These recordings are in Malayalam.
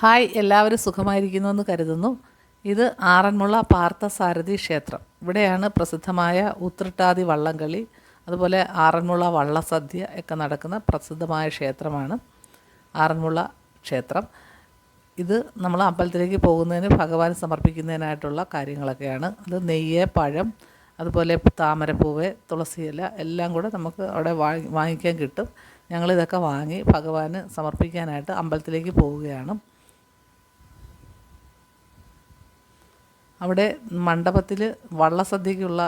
ഹായ് എല്ലാവരും സുഖമായിരിക്കുന്നു എന്ന് കരുതുന്നു. ഇത് ആറന്മുള പാർത്ഥസാരഥി ക്ഷേത്രം. ഇവിടെയാണ് പ്രസിദ്ധമായ ഉത്രട്ടാതി വള്ളംകളി അതുപോലെ ആറന്മുള വള്ളസദ്യ ഒക്കെ നടക്കുന്ന പ്രസിദ്ധമായ ക്ഷേത്രമാണ് ആറന്മുള ക്ഷേത്രം. ഇത് നമ്മൾ അമ്പലത്തിലേക്ക് പോകുന്നതിന് ഭഗവാൻ സമർപ്പിക്കുന്നതിനായിട്ടുള്ള കാര്യങ്ങളൊക്കെയാണ്. അത് നെയ്യ് പഴം അതുപോലെ താമരപ്പൂവ് തുളസിയില എല്ലാം കൂടെ നമുക്ക് അവിടെ വാങ്ങി വാങ്ങിക്കാൻ കിട്ടും. ഞങ്ങളിതൊക്കെ വാങ്ങി ഭഗവാന് സമർപ്പിക്കാനായിട്ട് അമ്പലത്തിലേക്ക് പോവുകയാണ്. അവിടെ മണ്ഡപത്തിൽ വള്ളസദ്യക്കുള്ള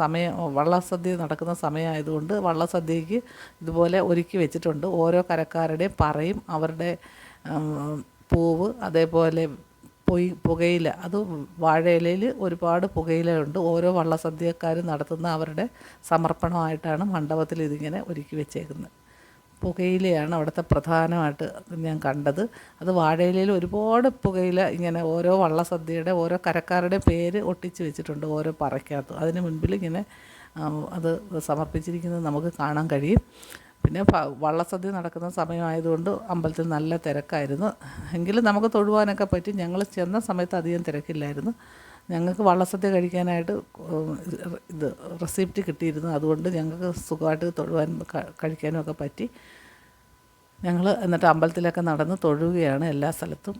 സമയം വള്ളസദ്യ നടക്കുന്ന സമയമായതുകൊണ്ട് വള്ളസദ്യക്ക് ഇതുപോലെ ഒരുക്കി വെച്ചിട്ടുണ്ട്. ഓരോ കരക്കാരുടെയും പറയും അവരുടെ പൂവ് അതേപോലെ പൊയ് പുകയില അത് വാഴയിലയിൽ ഒരുപാട് പുകയിലയുണ്ട്. ഓരോ വള്ളസദ്യക്കാരും നടത്തുന്ന അവരുടെ സമർപ്പണമായിട്ടാണ് മണ്ഡപത്തിൽ ഇതിങ്ങനെ ഒരുക്കി വെച്ചേക്കുന്നത്. പുകയിലയാണ് അവിടുത്തെ പ്രധാനമായിട്ട് ഞാൻ കണ്ടത്. അത് വാഴയിലയിൽ ഒരുപാട് പുകയില ഇങ്ങനെ ഓരോ വള്ളസദ്യയുടെ ഓരോ കരക്കാരുടെ പേര് ഒട്ടിച്ച് വെച്ചിട്ടുണ്ട് ഓരോ പറയ്ക്കകത്ത്. അതിന് മുൻപിൽ ഇങ്ങനെ അത് സമർപ്പിച്ചിരിക്കുന്നത് നമുക്ക് കാണാൻ കഴിയും. പിന്നെ വള്ളസദ്യ നടക്കുന്ന സമയമായതുകൊണ്ട് അമ്പലത്തിൽ നല്ല തിരക്കായിരുന്നു. എങ്കിലും നമുക്ക് തൊഴുവാനൊക്കെ പറ്റി ഞങ്ങൾ ചെന്ന സമയത്ത് അധികം തിരക്കില്ലായിരുന്നു. ഞങ്ങൾക്ക് വള്ളസദ്യ കഴിക്കാനായിട്ട് ഇത് റെസിപ്റ്റ് കിട്ടിയിരുന്നു. അതുകൊണ്ട് ഞങ്ങൾക്ക് സുഖമായിട്ട് തൊഴുവാൻ കഴിക്കാനും ഒക്കെ പറ്റി. ഞങ്ങൾ എന്നിട്ട് അമ്പലത്തിലൊക്കെ നടന്ന് തൊഴുകയാണ് എല്ലാ സ്ഥലത്തും.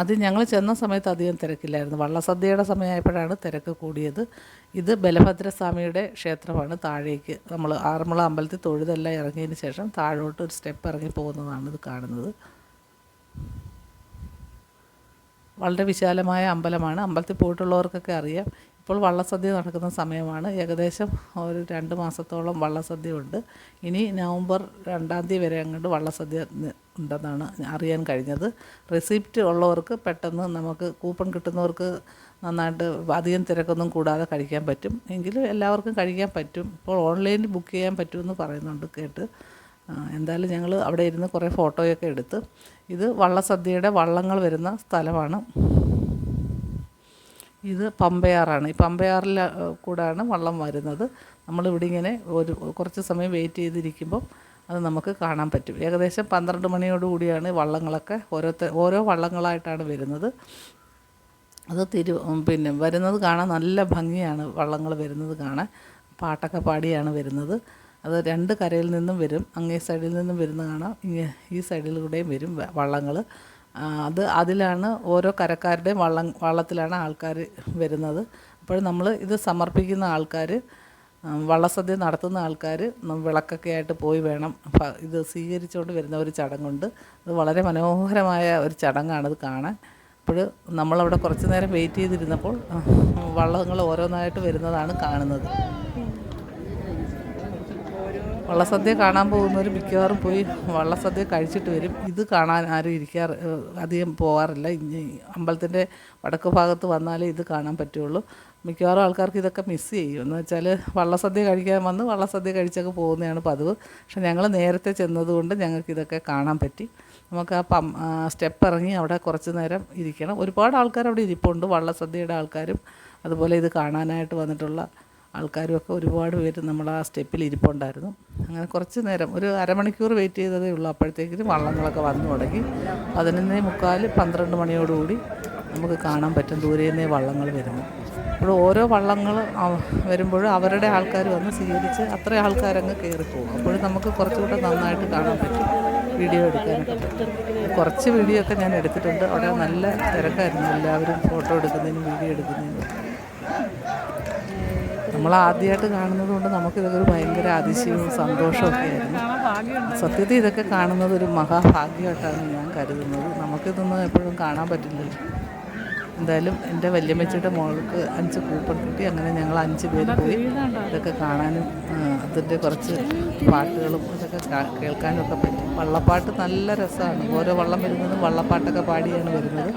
അത് ഞങ്ങൾ ചെന്ന സമയത്ത് അധികം തിരക്കില്ലായിരുന്നു. വള്ളസദ്യയുടെ സമയമായപ്പോഴാണ് തിരക്ക് കൂടിയത്. ഇത് ബലഭദ്രസ്വാമിയുടെ ക്ഷേത്രമാണ്. താഴേക്ക് നമ്മൾ ആറന്മുള അമ്പലത്തിൽ തൊഴുതെല്ലാം ഇറങ്ങിയതിന് ശേഷം താഴോട്ട് ഒരു സ്റ്റെപ്പ് ഇറങ്ങി പോകുന്നതാണ് ഇത് കാണുന്നത്. വളരെ വിശാലമായ അമ്പലമാണ്. അമ്പലത്തിൽ പോയിട്ടുള്ളവർക്കൊക്കെ അറിയാം. ഇപ്പോൾ വള്ളസദ്യ നടക്കുന്ന സമയമാണ്. ഏകദേശം ഒരു രണ്ട് മാസത്തോളം വള്ളസദ്യ ഉണ്ട്. ഇനി നവംബർ രണ്ടാം തീയതി വരെ അങ്ങോട്ട് വള്ളസദ്യ ഉണ്ടെന്നാണ് അറിയാൻ കഴിഞ്ഞത്. റെസിപ്റ്റ് ഉള്ളവർക്ക് പെട്ടെന്ന് നമുക്ക് കൂപ്പൺ കിട്ടുന്നവർക്ക് നന്നായിട്ട് അധികം തിരക്കൊന്നും കൂടാതെ കഴിക്കാൻ പറ്റും. എങ്കിലും എല്ലാവർക്കും കഴിക്കാൻ പറ്റും. ഇപ്പോൾ ഓൺലൈനിൽ ബുക്ക് ചെയ്യാൻ പറ്റുമെന്ന് പറയുന്നുണ്ട് കേട്ട്. എന്തായാലും ഞങ്ങൾ അവിടെ ഇരുന്ന് കുറേ ഫോട്ടോയൊക്കെ എടുത്ത് ഇത് വള്ളസദ്യയുടെ വള്ളങ്ങൾ വരുന്ന സ്ഥലമാണ്. ഇത് പമ്പയാറാണ്. ഈ പമ്പയാറിൽ കൂടാണ് വള്ളം വരുന്നത്. നമ്മളിവിടെ ഇങ്ങനെ ഒരു കുറച്ച് സമയം വെയിറ്റ് ചെയ്തിരിക്കുമ്പോൾ അത് നമുക്ക് കാണാൻ പറ്റും. ഏകദേശം പന്ത്രണ്ട് മണിയോടുകൂടിയാണ് വള്ളങ്ങളൊക്കെ ഓരോരുത്തർ ഓരോ വള്ളങ്ങളായിട്ടാണ് വരുന്നത്. അത് തിരു പിന്നെ വരുന്നത് കാണാൻ നല്ല ഭംഗിയാണ് വള്ളങ്ങൾ വരുന്നത് കാണാൻ. പാട്ടൊക്കെ പാടിയാണ് വരുന്നത്. അത് രണ്ട് കരയിൽ നിന്നും വരും അങ്ങേ സൈഡിൽ നിന്നും വരുന്ന കാണാം. ഈ സൈഡിലൂടെയും വരും വള്ളങ്ങൾ അത് അതിലാണ് ഓരോ കരക്കാരുടെയും വള്ളം വള്ളത്തിലാണ് ആൾക്കാർ വരുന്നത്. അപ്പോൾ നമ്മൾ ഇത് സമർപ്പിക്കുന്ന ആൾക്കാർ വള്ളസദ്യ നടത്തുന്ന ആൾക്കാർ വിളക്കൊക്കെ ആയിട്ട് പോയി വേണം. ഇത് സ്വീകരിച്ചുകൊണ്ട് വരുന്ന ഒരു ചടങ്ങുണ്ട്. അത് വളരെ മനോഹരമായ ഒരു ചടങ്ങാണത് കാണാൻ. അപ്പോൾ നമ്മളവിടെ കുറച്ച് നേരം വെയിറ്റ് ചെയ്തിരുന്നപ്പോൾ വള്ളങ്ങൾ ഓരോന്നായിട്ട് വരുന്നതാണ് കാണുന്നത്. വള്ളസദ്യ കാണാൻ പോകുന്നവർ മിക്കവാറും പോയി വള്ളസദ്യ കഴിച്ചിട്ട് വരും. ഇത് കാണാൻ ആരും ഇരിക്കാറ് അധികം പോകാറില്ല അമ്പലത്തിന്റെ വടക്ക് ഭാഗത്ത് വന്നാലേ ഇത് കാണാൻ പറ്റുള്ളൂ. മിക്കവാറും ആൾക്കാർക്ക് ഇതൊക്കെ മിസ് ചെയ്യും. എന്ന് വെച്ചാൽ വള്ളസദ്യ കഴിക്കാൻ വന്ന് വള്ളസദ്യ കഴിച്ചൊക്കെ പോകുന്നതാണ് പതിവ്. പക്ഷെ ഞങ്ങൾ നേരത്തെ ചെന്നതുകൊണ്ട് ഞങ്ങൾക്ക് ഇതൊക്കെ കാണാൻ പറ്റി. നമുക്ക് ആ പം സ്റ്റെപ്പ് ഇറങ്ങി അവിടെ കുറച്ച് നേരം ഇരിക്കണം. ഒരുപാട് ആൾക്കാർ അവിടെ ഇരിപ്പുണ്ട്. വള്ളസദ്യയുടെ ആൾക്കാരും അതുപോലെ ഇത് കാണാനായിട്ട് വന്നിട്ടുള്ള ആൾക്കാരും ഒക്കെ ഒരുപാട് പേര് നമ്മൾ ആ സ്റ്റെപ്പിൽ ഇരിപ്പുണ്ടായിരുന്നു. അങ്ങനെ കുറച്ച് നേരം ഒരു അരമണിക്കൂർ വെയിറ്റ് ചെയ്തതേ ഉള്ളൂ. അപ്പോഴത്തേക്കിനും വള്ളങ്ങളൊക്കെ വന്നു തുടങ്ങി. പതിനൊന്നേ മുക്കാൽ പന്ത്രണ്ട് മണിയോടുകൂടി നമുക്ക് കാണാൻ പറ്റും ദൂരെ വള്ളങ്ങൾ വരുന്നു. അപ്പോൾ ഓരോ വള്ളങ്ങൾ വരുമ്പോഴും അവരുടെ ആൾക്കാർ വന്ന് സ്വീകരിച്ച് അത്ര ആൾക്കാരങ്ങ് കയറിപ്പോകും. അപ്പോഴും നമുക്ക് കുറച്ചുകൂടെ നന്നായിട്ട് കാണാൻ പറ്റും. വീഡിയോ എടുക്കാനൊക്കെ കുറച്ച് വീഡിയോ ഒക്കെ ഞാൻ എടുത്തിട്ടുണ്ട്. അവിടെ നല്ല തിരക്കായിരുന്നു. എല്ലാവരും ഫോട്ടോ എടുക്കുന്നതിനും വീഡിയോ എടുക്കുന്നതിനും നമ്മൾ ആദ്യമായിട്ട് കാണുന്നത് കൊണ്ട് നമുക്കിതൊക്കെ ഒരു ഭയങ്കര അതിശയവും സന്തോഷവും ഒക്കെ ആയിരുന്നു. സത്യത്തിൽ ഇതൊക്കെ കാണുന്നത് ഒരു മഹാഭാഗ്യമായിട്ടാണ് ഞാൻ കരുതുന്നത്. നമുക്കിതൊന്നും എപ്പോഴും കാണാൻ പറ്റില്ലല്ലോ. എന്തായാലും എന്റെ വല്യമ്മച്ചിയുടെ മോൾക്ക് അഞ്ച് കൂപ്പൺ കിട്ടി. അങ്ങനെ ഞങ്ങൾ അഞ്ച് പേര് പോയി ഇതൊക്കെ കാണാനും അതിന്റെ കുറച്ച് പാട്ടുകളും ഇതൊക്കെ കേൾക്കാനും ഒക്കെ പറ്റും. വള്ളപ്പാട്ട് നല്ല രസമാണ്. ഓരോ വള്ളം വരുന്നതും വള്ളപ്പാട്ടൊക്കെ പാടിയാണ് വരുന്നത്.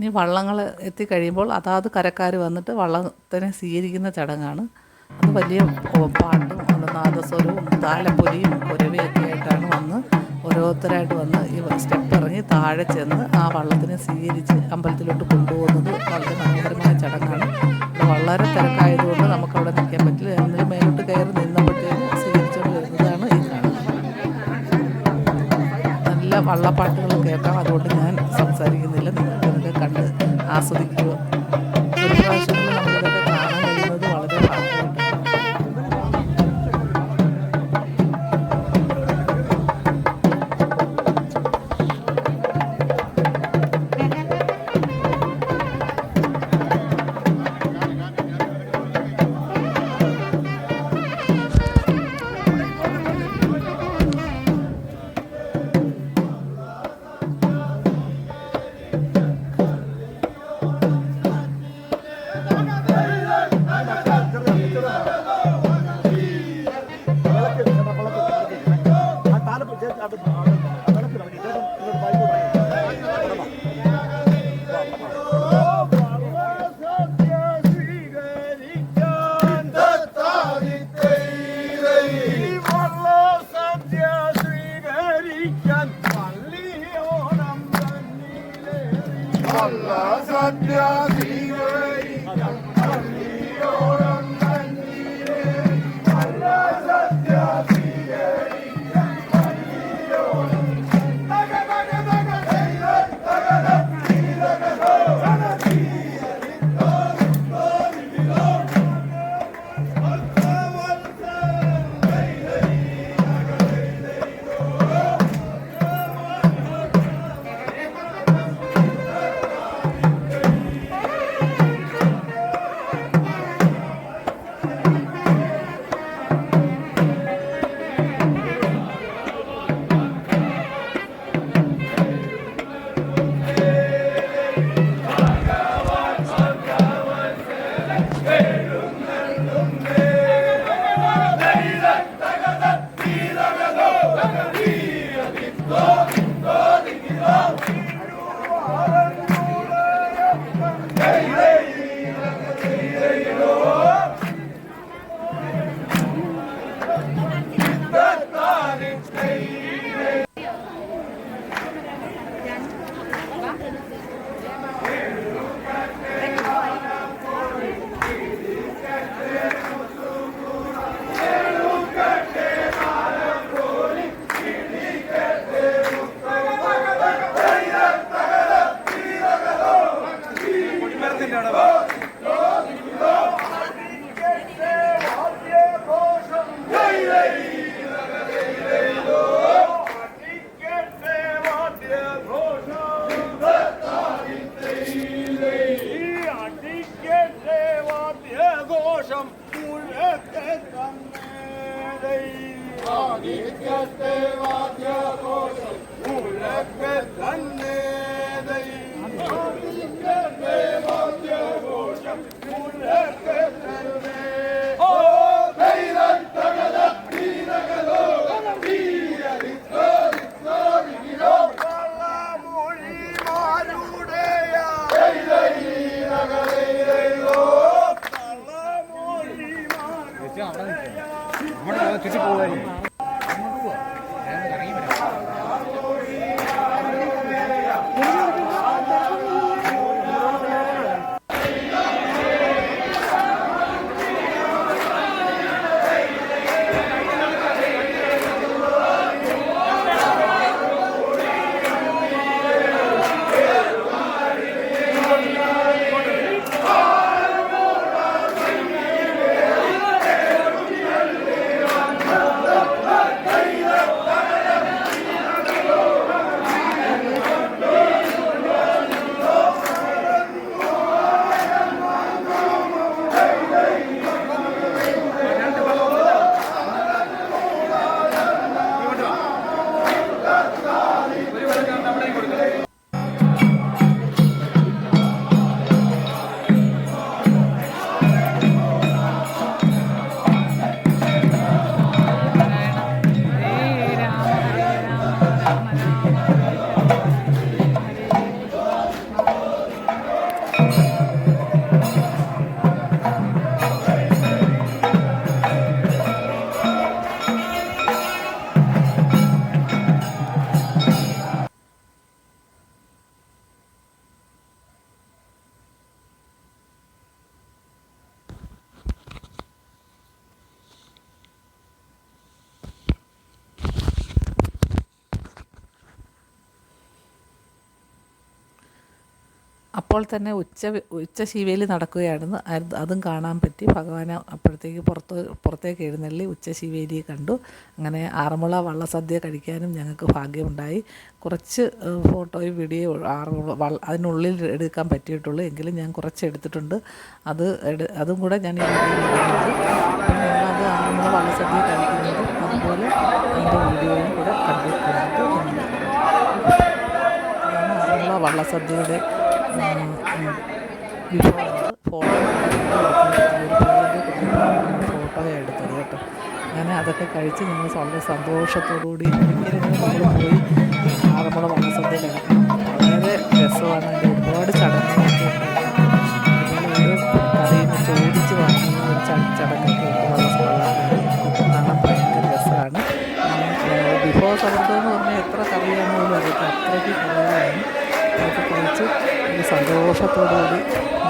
ഇനി വള്ളങ്ങൾ എത്തിക്കഴിയുമ്പോൾ അതാത് കരക്കാർ വന്നിട്ട് വള്ളത്തിനെ സ്വീകരിക്കുന്ന ചടങ്ങാണ്. അത് വലിയ പാട്ടും നാദസ്വരവും താലപ്പൊലിയും കുരവയൊക്കെ ആയിട്ടാണ് വന്ന് ഓരോരുത്തരായിട്ട് വന്ന് ഈ സ്റ്റെപ്പ് ഇറങ്ങി താഴെ ചെന്ന് ആ വള്ളത്തിനെ സ്വീകരിച്ച് അമ്പലത്തിലോട്ട് കൊണ്ടുപോകുന്നത് വളരെ മനോഹരമായ ചടങ്ങാണ്. വളരെ തിരക്കായതുകൊണ്ട് നമുക്കവിടെ നിൽക്കാൻ പറ്റില്ല. എന്നാലും മേലോട്ട് കയറി വള്ളപ്പാട്ടുകൾ കേൾക്കാം. അതുകൊണ്ട് ഞാൻ സംസാരിക്കുന്നില്ല. നിങ്ങൾക്ക് ഇതൊക്കെ കണ്ട് ആസ്വദിക്കുക. ഒരു പ്രാവശ്യങ്ങളിൽ അപ്പോൾ തന്നെ ഉച്ച ഉച്ച ശിവേലി നടക്കുകയാണെന്ന് അതും കാണാൻ പറ്റി. ഭഗവാനെ അപ്പോഴത്തേക്ക് പുറത്ത് പുറത്തേക്ക് എഴുന്നള്ളി ഉച്ച ശിവേലി കണ്ടു. അങ്ങനെ ആറന്മുള വള്ളസദ്യ കഴിക്കാനും ഞങ്ങൾക്ക് ഭാഗ്യമുണ്ടായി. കുറച്ച് ഫോട്ടോയും വീഡിയോ ആറന്മുള വള്ള അതിനുള്ളിൽ എടുക്കാൻ പറ്റിയിട്ടുള്ളൂ. എങ്കിലും ഞാൻ കുറച്ച് എടുത്തിട്ടുണ്ട്. അത് അതും കൂടെ ഞാൻ നിങ്ങളത് ആറന്മുള വള്ളസദ്യ കഴിക്കുന്നുണ്ട് അതുപോലെ അതിന്റെ വീഡിയോയും കൂടെ കണ്ടിട്ടുണ്ട്. കണ്ടിട്ട് ആറന്മുള വള്ളസദ്യയുടെ ഫോട്ടോ എടുത്തത് കേട്ടോ. അങ്ങനെ അതൊക്കെ കഴിച്ച് ഞങ്ങൾ വളരെ സന്തോഷത്തോടുകൂടി ഒരിക്കലും സന്തോഷത്തോടുകൂടി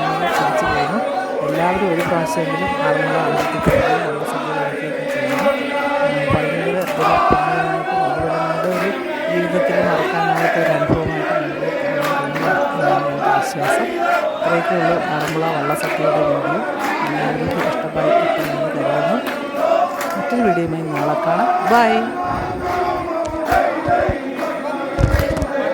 ഞങ്ങൾ തിരിച്ചു പോകുന്നു എല്ലാവരും ഒരു പ്രാവശ്യമെങ്കിലും ആളുകളെ അമ്പലത്തിൽ പോയി നല്ല ചെയ്യുന്നു. ഭയങ്കര ഒരു പുണ്യമായിട്ടും അതുപോലെ നമ്മുടെ ഒരു ജീവിതത്തിൽ മറക്കാനായിട്ട് ഒരു അനുഭവമായിട്ട് നമുക്ക് വിശ്വാസം. ഇത്രയൊക്കെയുള്ളൂ ആറന്മുള വള്ളസദ്യയുടെ വീഡിയോ. എല്ലാവർക്കും ഇഷ്ടമായി കരുതുന്നു. മറ്റൊരു വീഡിയോയുമായി നാളെ കാണാം. ബൈ.